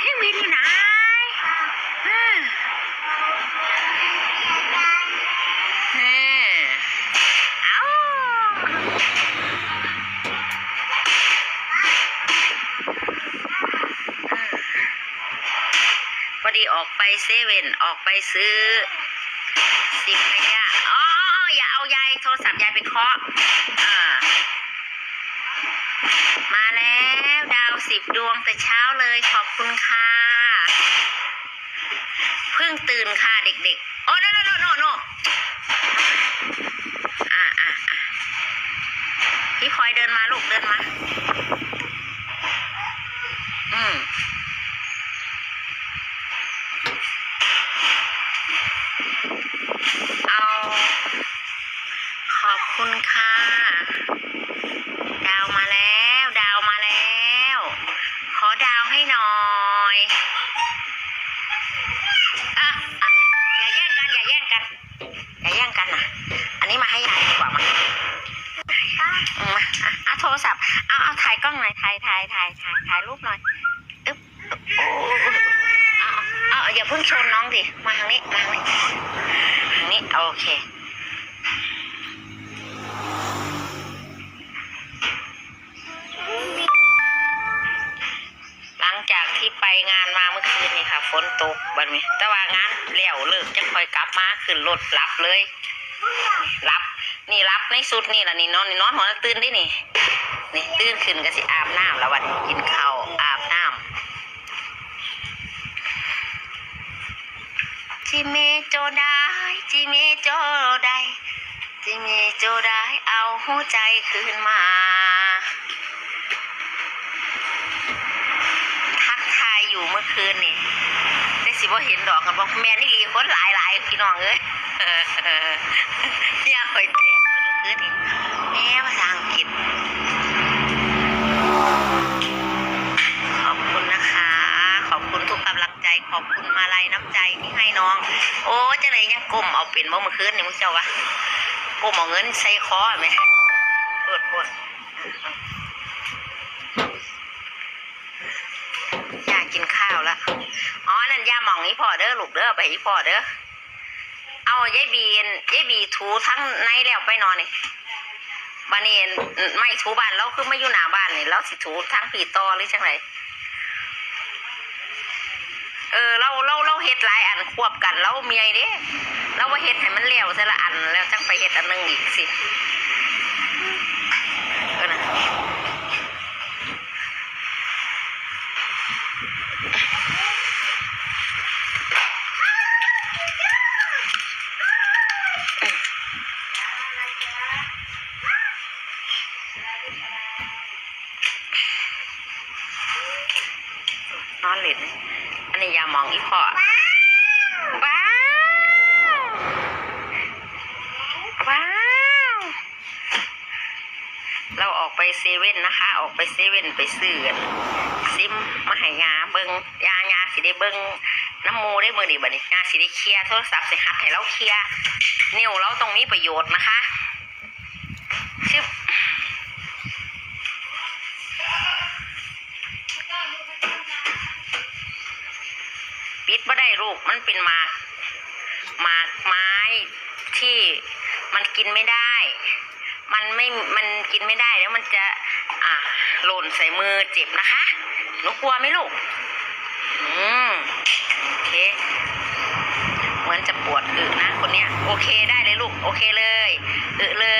พี่วินอยู่ไหนพอดีออกไปเซเว่นออกไปซื้อ สิ่งขยะอ๋ออย่าเอายายโทรศัพท์ยายไปเคาะอ่า มาแล้วดาวสิบดวงแต่เช้าเลยขอบคุณค่ะเพิ่งตื่นค่ะเด็กๆ โอ้โนโนโนโนโนอะอะอะพี่พลอยเดินมาลูกเดินมา อืม อย่าแย่งกันนะอันนี้มาให้ยายดีกว่ามาอืมมาอะเอาโทรศัพท์เอาเอาถ่ายกล้องหน่อยถ่ายถ่ายถ่ายถ่ายถ่ายรูปหน่อยอึ๊บโอ้เอาเอาเอาอย่าเพิ่งชนน้องดิมาทางนี้มาทางนี้ทางนี้โอเค คืนนี่ค่ะฝนตกบัดนี้ แต่ว่างานแล้วเลิกจะคอยกลับมาขึ้นรถรับเลยรับนี่รับในสุดนี่ล่ะนี่นอนนี่นอนหัวตื่นได้นี่นี่ตื่นขึ้นก็สิอาบน้ำแล้ววันกินข้าวอาบน้ำจิเมโจได้จิเมโจได้จิเมโจได้เอาหัวใจคืนมา คืนนี่ได้สิว่าเห็นดอกกันบอกแม่นี่รีคนหลายหลายพี่น้องเอ้ยเนี่ยคอยแตกมื่อคืนนี่แม่ภาษาอังกฤษขอบคุณนะคะ ขอบคุณทุกกำลังใจ ขอบคุณมาลัยน้ำใจที่ให้น้อง โอ้จังไหนยังกลมเอาเป็นบ่เมื่อคืนนี่มึงเจ้าวะกลมเอาเงินใส่คอไหมปวดปวดอยากกินข้าวแล้วอ๋อนั่นยาหมองอีพอเด้อลูกเด้อไปอีพอเด้อเอายายบีนยายบีถูทั้งในแล้วไปนอนนี่บ้านนี้ไม่ถูบ้านเราคือไม่อยู่หน้าบ้านนี่เราสิถูทั้งปีตอหรือจังไรเออเราเราเราเฮ็ดหลายอันควบกันเราเมียเด้เราว่าเฮ็ดให้มันเลี้ยวแต่ละอันแล้วจังไปเฮ็ดอันหนึงอีกสิเออนะ นอนเล่นอันนี้ยามองอีพ่อว้าว ว้าว เราออกไปเซเว่นนะคะ ออกไปเซเว่นไปซื้อกันซิมมาให้ยาเบิงยายาสิได้เบิงน้ำมูได้มือดีบัดนี้ยาสิได้เคลียร์โทรศัพท์สิหัดให้เราเคลียร์นิ้วเราตรงนี้ประโยชน์นะคะชึบ กมันเป็นหมากหมากไม้ที่มันกินไม่ได้ มันไม่ มันกินไม่ได้แล้วมันจะอะหล่นใส่มือเจ็บนะคะหนูกลัวไหมลูก อืมโอเค เหมือนจะปวดอึนะคนเนี้ย โอเคได้เลยลูก โอเคเลยอึเลย